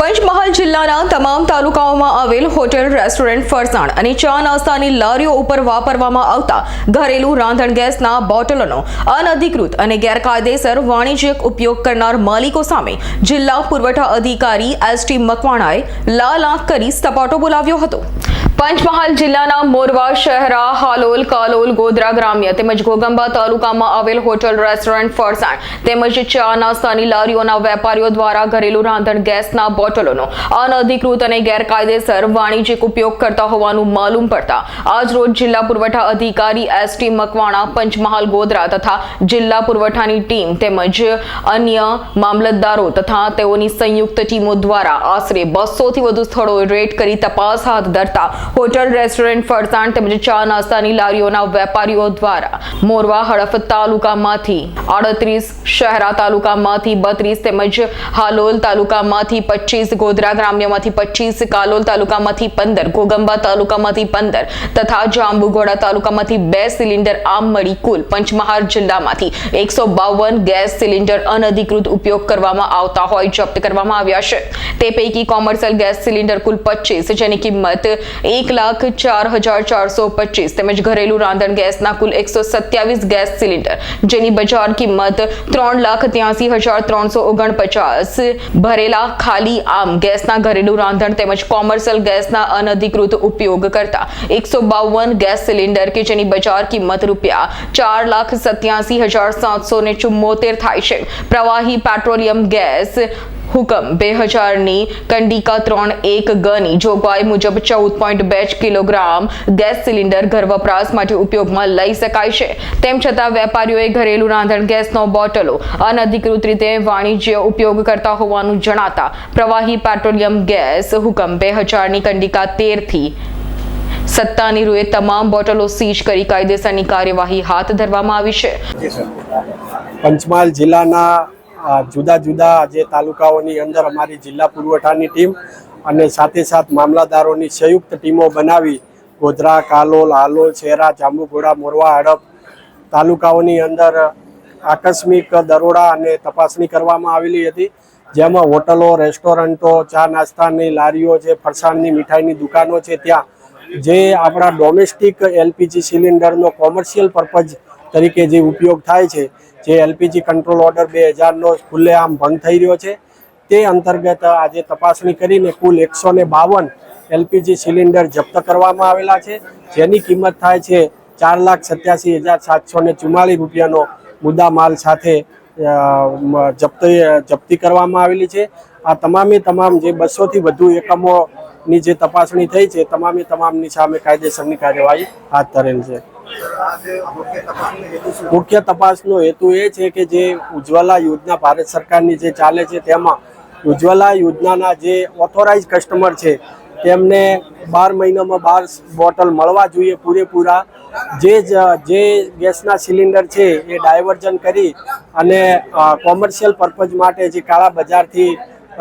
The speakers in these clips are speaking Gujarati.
પંચમહાલ જિલ્લાના તમામ તાલુકાઓમાં આવેલ હોટેલ, રેસ્ટોરન્ટ, ફરસાણ અને ચા નાસ્તાની લારીઓ ઉપર વાપરવામાં આવતા ઘરેલું રાંધણ ગેસના બોટલોનો અનધિકૃત અને ગેરકાયદેસર વાણિજ્યક ઉપયોગ કરનાર માલિકો સામે જિલ્લા પુરવઠા અધિકારી એસ ટી મકવાણાએ લાલ આંખ કરી સપાટો બોલાવ્યો હતો. પંચમહાલ જિલ્લાના મોરવા શહેરા હાલોલ, કાલોલ, ગોધરા ગ્રામ્ય તેમજ ઘોગંબા તાલુકામાં આવેલ હોટલ, રેસ્ટોરન્ટ, ફરસાણ તેમજ ચા નાસ્તાની લારીઓના વેપારીઓ દ્વારા ઘરેલું રાંધણ ગેસના બોટલોનો અનધિકૃત અને ગેરકાયદેસર વાણિજ્યિક ઉપયોગ કરતા હોવાનું માલુમ પડતા આજ રોજ જિલ્લા પુરવઠા અધિકારી એસ ટી મકવાણા, પંચમહાલ, ગોધરા તથા જિલ્લા પુરવઠાની ટીમ તેમજ અન્ય મામલતદારો તથા તેઓની સંયુક્ત ટીમો દ્વારા આશરે બસોથી વધુ સ્થળોએ રેડ કરી તપાસ હાથ ધરતા હોટલ, રેસ્ટોરન્ટ, ફરસાણ તેમજ ચા નાસ્તાની લારીઓના વેપારીઓ દ્વારા મોરવા હડફ તાલુકામાંથી આડત્રીસ, શહેરા તાલુકામાંથી બત્રીસ તેમજ હાલોલ તાલુકામાંથી પચીસ ગોધરા ગ્રામ્યમાંથી પચીસ કાલોલ તાલુકામાંથી પંદર, ગોગંબા તાલુકામાંથી પંદર તથા જાંબુઘોડા તાલુકામાંથી બે સિલિન્ડર આમ મળી કુલ પંચમહાલ જિલ્લામાંથી એકસો બાવન ગેસ સિલિન્ડર અનધિકૃત ઉપયોગ કરવામાં આવતા હોય, જપ્ત કરવામાં આવ્યા છે. તે પૈકી કોમર્શિયલ ગેસ સિલિન્ડર કુલ પચીસ જેની કિંમત એક લાખ ચાર હજાર ચારસો પચીસ તેમજ ઘરેલું રાંધણ ગેસના કુલ એકસો સત્યાવીસ ગેસ સિલિન્ડર, જેની બજાર કિંમત ત્રણ લાખ ત્યાસી હજાર ત્રણસો ઓગણપચાસ. ભરેલા ખાલી આમ ગેસના ઘરેલું રાંધણ તેમજ કોમર્શિયલ ગેસના અનધિકૃત ઉપયોગ કરતા એકસો બાવન ગેસ સિલિન્ડર કે જેની બજાર કિંમત રૂપિયા ચાર લાખ સત્યાસી હજાર સાતસો ને ચુમ્મોતેર થાય છે. પ્રવાહી પેટ્રોલિયમ ગેસ હુકમ. બે હજારની કંડિકા ત્રણ એક ગની. જોગવાઈ મુજબ ચૌદ પોઈન્ટ બે કિલોગ્રામ ગેસ સિલિન્ડર ઘર વપરાશ માટે ઉપયોગમાં લઈ શકાય છે. તેમ છતાં વેપારીઓએ ઘરેલું રાંધણ ગેસનો બોટલો અનધિકૃત રીતે વાણિજ્ય ઉપયોગ કરતા હોવાનું જણાતા પ્રવાહી પેટ્રોલિયમ ગેસ હુકમ. બે હજારની કંડિકા તેરથી સત્તાની રૂએ તમામ બોટલો સીઝ કરી કાયદેસરની કાર્યવાહી હાથ ધરવામાં આવી છે. પંચમહાલ જિલ્લાના જુદા જુદા જે તાલુકાઓની અંદર અમારી જિલ્લા પુરવઠાની ટીમ અને સાથે સાથ મામલાદારોની સંયુક્ત ટીમો બનાવી ગોધરા, કાલોલ, હાલોલ, શેરા, જાંબુઘોડા, મોરવા, હડપ તાલુકાઓની અંદર આકસ્મિક દરોડા અને તપાસણી કરવામાં આવેલી હતી. જેમાં હોટલો, રેસ્ટોરન્ટો, ચા નાસ્તાની લારીઓ છે, ફરસાણની મીઠાઈની દુકાનો છે, ત્યાં જે આપણા ડોમેસ્ટિક એલપીજી સિલિન્ડરનો કોમર્શિયલ પર્પઝ તરીકે જે ઉપયોગ થાય છે, જે એલપીજી કંટ્રોલ ઓર્ડર બે હજારનો ખુલ્લેઆમ ભંગ થઈ રહ્યો છે, તે અંતર્ગત આજે તપાસણી કરીને કુલ એકસો ને બાવન એલપીજી સિલિન્ડર જપ્ત કરવામાં આવેલા છે, જેની કિંમત થાય છે ચાર લાખ સત્યાસી હજાર સાતસો ને ચુમ્માલીસ રૂપિયાનો મુદ્દા માલ સાથે જપ્ત, જપ્તી કરવામાં આવેલી છે. આ તમામે તમામ જે બસોથી વધુ એકમોની જે તપાસણી થઈ છે, તમામે તમામની સામે કાયદેસરની કાર્યવાહી હાથ ધરેલ છે. મુખ્ય તપાસનો હેતુ એ છે કે જે ઉજ્જવલા યોજના ભારત સરકારની જે ચાલે છે તેમાં ઉજ્જવલા યોજનાના જે ઓથોરાઇઝ કસ્ટમર છે, તેમને બાર મહિનામાં બાર બોટલ મળવા જોઈએ પૂરેપૂરા. જે જ- ગેસના સિલિન્ડર છે એ ડાયવર્ઝન કરી અને કોમર્શિયલ પર્પઝ માટે જે કાળા બજારથી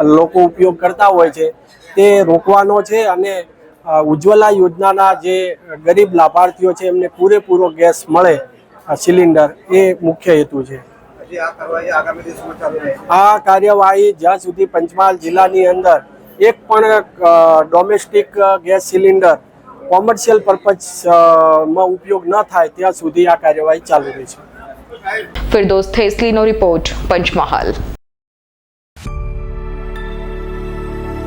લોકો ઉપયોગ કરતા હોય છે, તે રોકવાનો છે અને ઉજ્જવલા યોજનાના જે ગરીબ લાભાર્થીઓ છે એમને પૂરેપૂરો ગેસ મળે આ સિલિન્ડર એ મુખ્ય હેતુ છે. આ કાર્યવાહી આગામી દિવસોમાં ચાલુ રહેશે. આ કાર્યવાહી જ્યાં સુધી પંચમહાલ જિલ્લાની અંદર એક પણ ડોમેસ્ટિક ગેસ સિલિન્ડર કોમર્શિયલ પર્પઝમાં ઉપયોગ ન થાય ત્યાં સુધી આ કાર્યવાહી ચાલુ રહી છે. ફિરદોસ થેસલીનો રિપોર્ટ પંચમહાલ.